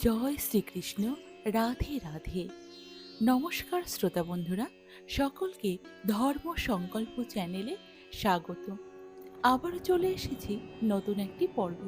জয় শ্রীকৃষ্ণ, রাধে রাধে। নমস্কার শ্রোতা বন্ধুরা, সকলকে ধর্ম সংকল্প চ্যানেলে স্বাগত। আবার চলে এসেছি নতুন একটি পর্ব।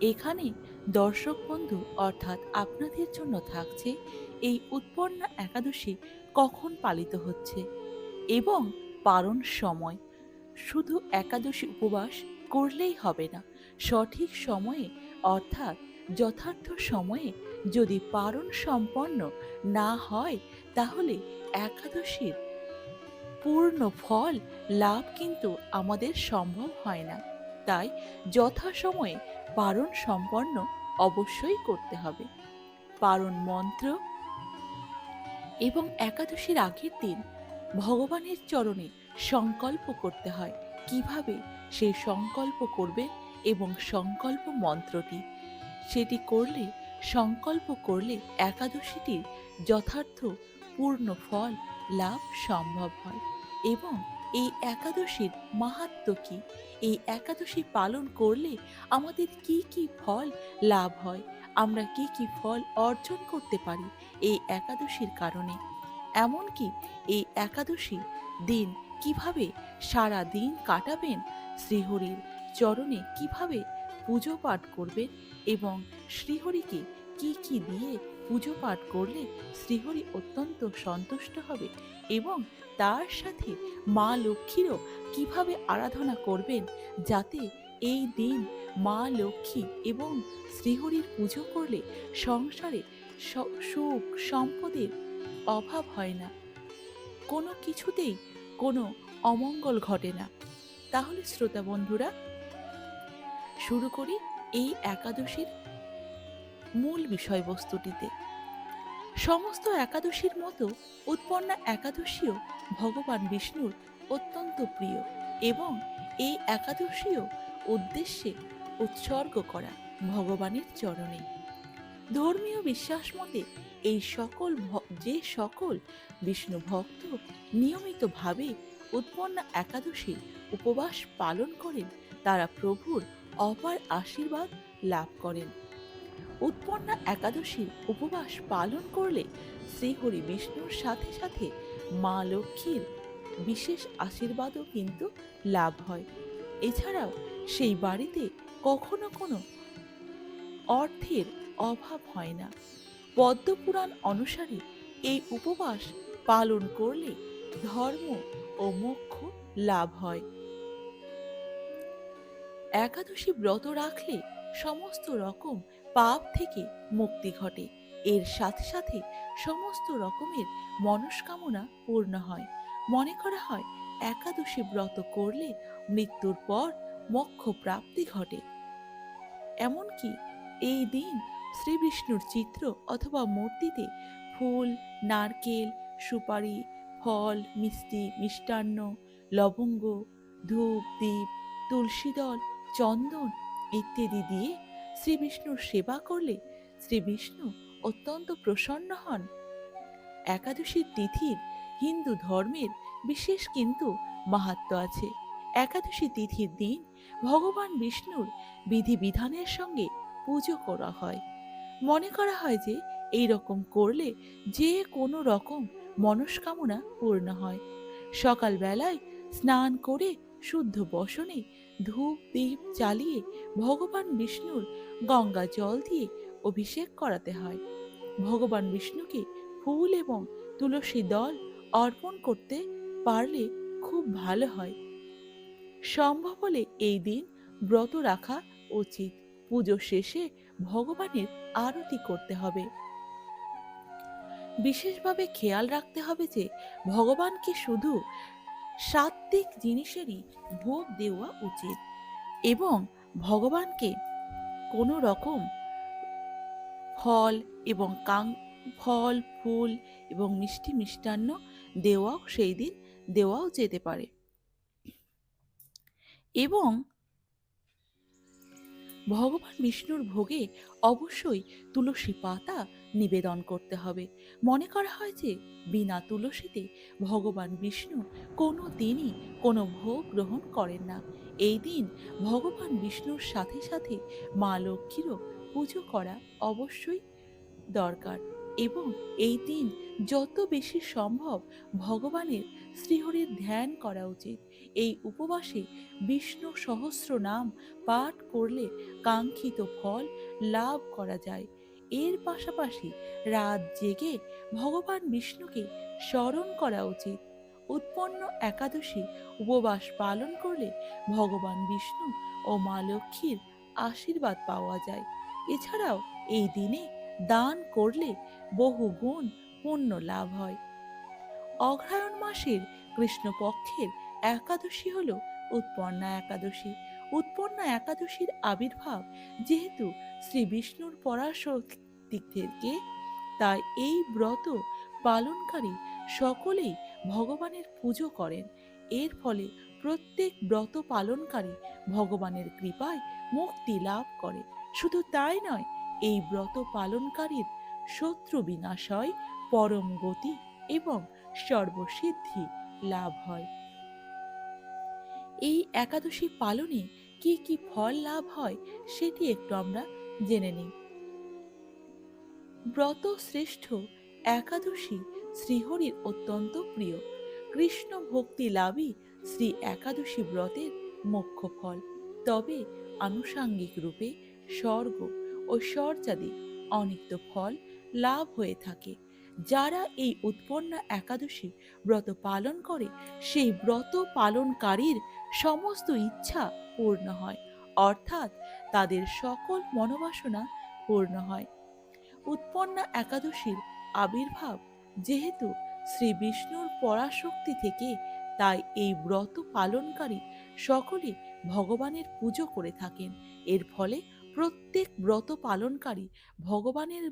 এখানে দর্শক বন্ধু অর্থাৎ আপনাদের জন্য থাকছে এই উৎপন্না একাদশী কখন পালিত হচ্ছে এবং পারণ সময়। শুধু একাদশী উপবাস করলেই হবে না, সঠিক সময়ে অর্থাৎ যথার্থ সময়ে যদি পারণ সম্পন্ন না হয়, তাহলে একাদশীর পূর্ণ ফল লাভ কিন্তু আমাদের সম্ভব হয় না। তাই যথাসময়ে পারণ সম্পন্ন অবশ্যই করতে হবে। পারণ মন্ত্র এবং একাদশীর আগের দিন ভগবানের চরণে সংকল্প করতে হয়। কীভাবে সেই সংকল্প করবেন এবং সংকল্প মন্ত্রটি সেটি করলে, সংকল্প করলে একাদশীটির যথার্থ পূর্ণ ফল লাভ সম্ভব হয় এবং এই একাদশীর মাহাত্ম কি? এই একাদশী পালন করলে আমাদের কি কি ফল লাভ হয়? আমরা কি কি ফল অর্জন করতে পারি এই একাদশীর কারণে? এমনকি এই একাদশী দিন কীভাবে সারা দিন কাটাবেন? শ্রীহরির চরণে কীভাবে পুজো পাঠ করবেন এবং শ্রীহরিকে কি কি দিয়ে পুজো পাঠ করলে শ্রীহরি অত্যন্ত সন্তুষ্ট হবে এবং তার সাথে মা লক্ষ্মীরও কীভাবে আরাধনা করবেন যাতে এই দিন মা লক্ষ্মী এবং শ্রীহরির পুজো করলে সংসারে সুখ সম্পদের অভাব হয় না। কোনো কিছুতেই কোনো অমঙ্গল ঘটে না। তাহলে শ্রোতা বন্ধুরা শুরু করি এই একাদশীর মূল বিষয়বস্তুটিতে। সমস্ত একাদশীর মতো উৎপন্না একাদশীও ভগবান বিষ্ণুর অত্যন্ত প্রিয় এবং এই একাদশীও উদ্দেশ্যে উৎসর্গ করা ভগবানের চরণে। ধর্মীয় বিশ্বাস মতে এই সকল যে সকল বিষ্ণু ভক্ত নিয়মিতভাবে উৎপন্না একাদশীর উপবাস পালন করেন, তারা প্রভুর অপার আশীর্বাদ লাভ করেন। উৎপন্না একাদশীর উপবাস পালন করলে শ্রীহরি বিষ্ণুর সাথে সাথে মা লক্ষ্মীর বিশেষ আশীর্বাদও কিন্তু লাভ হয়। এছাড়াও সেই বাড়িতে কখনো কোনো অর্থের অভাব হয় না। পদ্মপুরাণ অনুসারে এই উপবাস পালন করলে ধর্ম ও মোক্ষ লাভ হয়। একাদশী ব্রত রাখলে সমস্ত রকম পাপ থেকে মুক্তি ঘটে। এর সাথে সাথে সমস্ত রকমের মনস্কামনা পূর্ণ হয়। মনে করা হয়, একাদশী ব্রত করলে মৃত্যুর পর মোক্ষ প্রাপ্তি ঘটে। এমনকি এই দিন শ্রী বিষ্ণুর চিত্র অথবা মূর্তিতে ফুল, নারকেল, সুপারি, ফল, মিষ্টি, মিষ্টান্ন, লবঙ্গ, ধূপ দ্বীপ তুলসী দল চন্দন ইত্যাদি দিয়ে শ্রীবিষ্ণুর সেবা করলে শ্রী বিষ্ণু অত্যন্ত প্রসন্ন হন। একাদশীর তিথির হিন্দু ধর্মের বিশেষ কিন্তু মাহাত্ম আছে। একাদশী তিথির দিন ভগবান বিষ্ণুর বিধিবিধানের সঙ্গে পুজো করা হয়। মনে করা হয় যে এই রকম করলে যে কোনো রকম মনস্কামনা পূর্ণ হয়। সকালবেলায় স্নান করে শুদ্ধ বসনে ধূপ, দীপ জ্বালিয়ে ভগবান বিষ্ণুর গঙ্গা জল দিয়ে অভিষেক করাতে হয়। ভগবান বিষ্ণুকে ফুল এবং তুলসী দল অর্পণ করতে পারলে খুব ভালো হয়। সম্ভব হলে এই দিন ব্রত রাখা উচিত। পুজো শেষে ভগবানের আরতি করতে হবে। বিশেষভাবে খেয়াল রাখতে হবে যে ভগবানকে শুধু সাত্ত্বিক জিনিসেরই ভোগ দেওয়া উচিত এবং ভগবানকে কোনো রকম ফল এবং কাং, ফল, ফুল এবং মিষ্টি মিষ্টান্ন দেওয়াও সেই দিন দেওয়াও যেতে পারে। এবং ভগবান বিষ্ণুর ভোগে অবশ্যই তুলসী পাতা নিবেদন করতে হবে। মনে করা হয় যে, বিনা তুলসীতে ভগবান বিষ্ণু কোনো দিনই কোনো ভোগ গ্রহণ করেন না। এই দিন ভগবান বিষ্ণুর সাথে সাথে মা লক্ষ্মীরও পুজো করা অবশ্যই দরকার। এবং এই দিন যত বেশি সম্ভব ভগবানের শ্রীহরির ধ্যান করা উচিত। এই উপবাসে বিষ্ণু সহস্র নাম পাঠ করলে কাঙ্ক্ষিত ফল লাভ করা যায়। এর পাশাপাশি রাত জেগে ভগবান বিষ্ণুকে স্মরণ করা উচিত। উৎপন্ন একাদশী উপবাস পালন করলে ভগবান বিষ্ণু ও মা লক্ষ্মীর আশীর্বাদ পাওয়া যায়। এছাড়াও এই দিনে দান করলে বহু গুণ পুণ্য লাভ হয়। অগ্রহায়ণ মাসের কৃষ্ণপক্ষের একাদশী হল উৎপন্না একাদশী। উৎপন্না একাদশীর আবির্ভাব যেহেতু শ্রী বিষ্ণুর পরাশক্তি থেকে তাই এই ব্রত পালনকারী সকলেই ভগবানের পুজো করেন। এর ফলে প্রত্যেক ব্রত পালনকারী ভগবানের কৃপায় মুক্তি লাভ করে। শুধু তাই নয় এই ব্রত পালনকারীর শত্রু বিনাশ হয় পরম গতি এবং সর্বসিদ্ধি লাভ হয়। এই একাদশী পালনে কি কি ফল লাভ হয় সেটি একটু আমরা জেনে নিই। ব্রত শ্রেষ্ঠ একাদশী শ্রীহরির অত্যন্ত প্রিয়। কৃষ্ণ ভক্তি লাভই শ্রী একাদশী ব্রতের মুখ্য ফল। তবে আনুষাঙ্গিক রূপে স্বর্গ ও স্বর্যাদি অনিত্য ফল লাভ হয়ে থাকে। যারা এই উৎপন্ন একাদশী ব্রত পালন করে, সেই ব্রত পালনকারীর সমস্ত ইচ্ছা পূর্ণ হয়, অর্থাৎ তাদের সকল মনোবাসনা পূর্ণ হয়। উৎপন্ন একাদশীর আবির্ভাব যেহেতু শ্রী বিষ্ণুর পরাশক্তি থেকে, তাই এই ব্রত পালনকারী সকলে ভগবানের পুজো করে থাকেন। এর ফলে প্রত্যেক ব্রত পালনকারী ভগবানের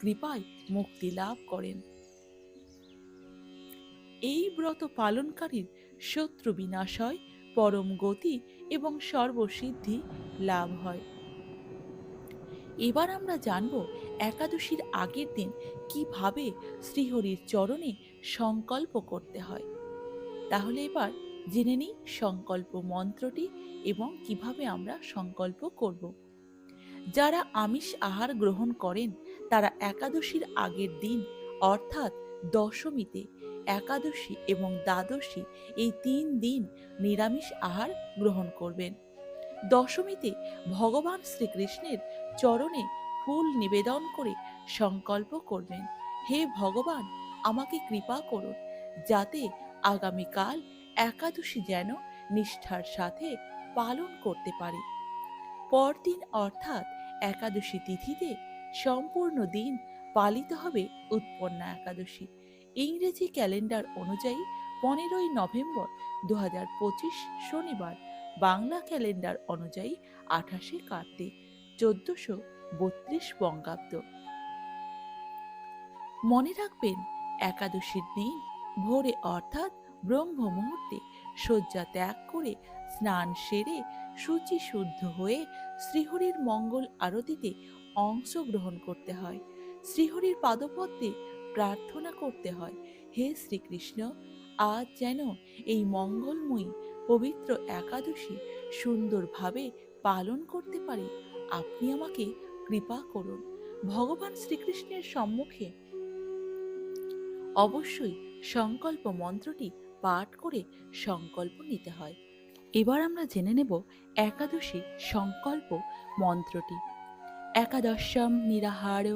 কৃপায় মুক্তি লাভ করেন। এই ব্রত পালনকারীর শত্রু বিনাশ হয়, পরম গতি এবং সর্বসিদ্ধি লাভ হয়। এবার আমরা জানব একাদশীর আগের দিন কীভাবে শ্রীহরির চরণে সংকল্প করতে হয়। তাহলে এবার জেনে নিই সংকল্প মন্ত্রটি এবং কীভাবে আমরা সংকল্প করব। যারা আমিষ আহার গ্রহণ করেন, তারা একাদশীর আগের দিন, অর্থাৎ দশমীতে একাদশী এবং দ্বাদশী এই তিন দিন নিরামিষ আহার গ্রহণ করবেন। দশমীতে ভগবান শ্রীকৃষ্ণের চরণে ফুল নিবেদন করে সংকল্প করবেন, হে ভগবান, আমাকে কৃপা করুন, যাতে আগামীকাল একাদশী যেন নিষ্ঠার সাথে পালন করতে পারি। পরদিন অর্থাৎ একাদশী তিথিতে সম্পূর্ণ দিন পালিত হবে উৎপন্না একাদশী। ইংরেজি ক্যালেন্ডার অনুযায়ী পনেরোই নভেম্বর দু শনিবার বাংলা ক্যালেন্ডার অনুযায়ী আঠাশে কার্তিক চোদ্দশো বত্রিশ বঙ্গাব্দ। মনে রাখবেন, একাদশীর দিন ভোরে অর্থাৎ ব্রহ্ম মুহূর্তে শয্যা ত্যাগ করে স্নান সেরে শুচি শুদ্ধ হয়ে শ্রীহরির মঙ্গল আরতিতে অংশগ্রহণ করতে হয়। শ্রীহরির পাদপদ্মে প্রার্থনা করতে হয়, হে শ্রীকৃষ্ণ, আজ যেন এই মঙ্গলময়ী পবিত্র একাদশী সুন্দরভাবে পালন করতে পারি। আপনি আমাকে কৃপা করুন। ভগবান শ্রীকৃষ্ণের সম্মুখে অবশ্যই সংকল্প মন্ত্রটি পাঠ করে সংকল্প নিতে হয়। এবার আমরা জেনে নেব একাদশী সংকল্প মন্ত্রটি। একাদশম নিরাহার,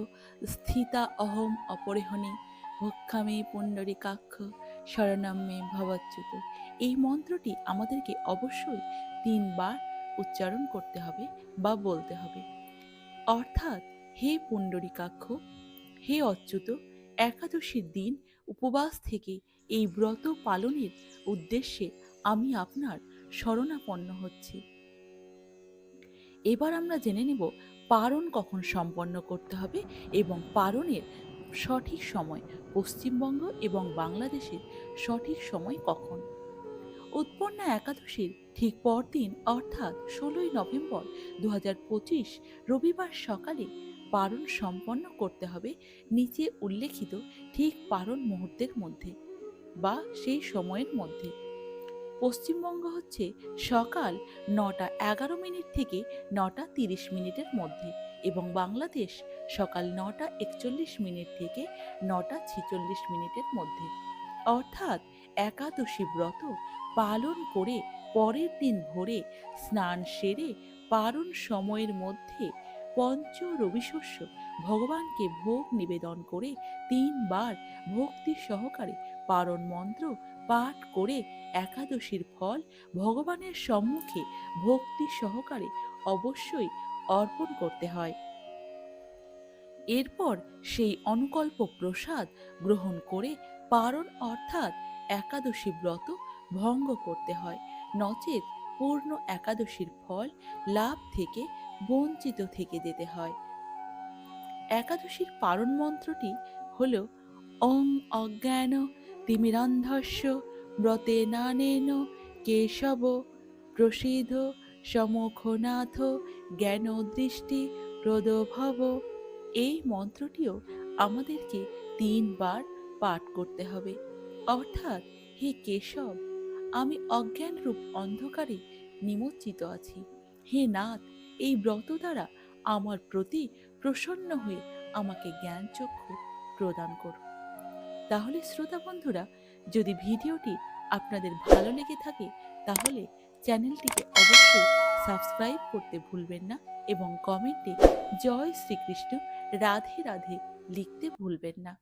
স্থিতা অহম অপরিহনে, ভক্ষামে পুণ্ডরিকাক্ষ শরণাম্যে ভবচ্যুত। এই মন্ত্রটি আমাদেরকে অবশ্যই তিনবার উচ্চারণ করতে হবে বা বলতে হবে। অর্থাৎ, হে পুণ্ডরিকাক্ষ, হে অচ্যুত, একাদশীর দিন উপবাস থেকে এই ব্রত পালনের উদ্দেশ্যে আমি আপনার শরণাপন্ন হচ্ছি। এবার আমরা জেনে নেব পারণ কখন সম্পন্ন করতে হবে এবং পারণের সঠিক সময় পশ্চিমবঙ্গ এবং বাংলাদেশের সঠিক সময় কখন। উৎপন্না একাদশীর ঠিক পরদিন, অর্থাৎ ষোলোই নভেম্বর দু হাজার পঁচিশ রবিবার সকালে পারণ সম্পন্ন করতে হবে নিচে উল্লেখিত ঠিক পারণ মুহূর্তের মধ্যে বা সেই সময়ের মধ্যে। পশ্চিমবঙ্গ হচ্ছে সকাল নটা এগারো মিনিট থেকে নটা তিরিশ মিনিটের মধ্যে এবং বাংলাদেশ সকাল নটা একচল্লিশ মিনিট থেকে নটা ছেচল্লিশ মিনিটের মধ্যে। অর্থাৎ একাদশী ব্রত পালন করে পরের দিন ভোরে স্নান সেরে পারণ সময়ের মধ্যে পঞ্চ রবিশস্য ভগবানকে ভোগ নিবেদন করে তিনবার ভক্তি সহকারে পারণ মন্ত্র পাঠ করে একাদশীর ফল ভগবানের সম্মুখে ভক্তি সহকারে অবশ্যই অর্পণ করতে হয়। এরপর সেই অনুকল্প প্রসাদ গ্রহণ করে পারণ অর্থাৎ একাদশী ব্রত ভঙ্গ করতে হয়। নচেত পূর্ণ একাদশীর ফল লাভ থেকে বঞ্চিত থেকে যেতে হয়। একাদশীর পারণ মন্ত্রটি হল অং অজ্ঞান তিমিরান্ধস্য ব্রতে নানেন কেশব প্রসিদ্ধ সমুখনাথ জ্ঞান দৃষ্টি প্রদভব। এই মন্ত্রটিও আমাদেরকে তিনবার পাঠ করতে হবে। অর্থাৎ, হে কেশব, আমি অজ্ঞান রূপ অন্ধকারে নিমজ্জিত আছি। হে নাথ, এই ব্রত দ্বারা আমার প্রতি প্রসন্ন হয়ে আমাকে জ্ঞান চক্ষু প্রদান করুন তাহলে শ্রোতা বন্ধুরা, যদি ভিডিওটি আপনাদের ভালো লেগে থাকে, তাহলে চ্যানেলটিকে অবশ্যই সাবস্ক্রাইব করতে ভুলবেন না এবং কমেন্টে জয় শ্রীকৃষ্ণ, রাধে রাধে লিখতে ভুলবেন না।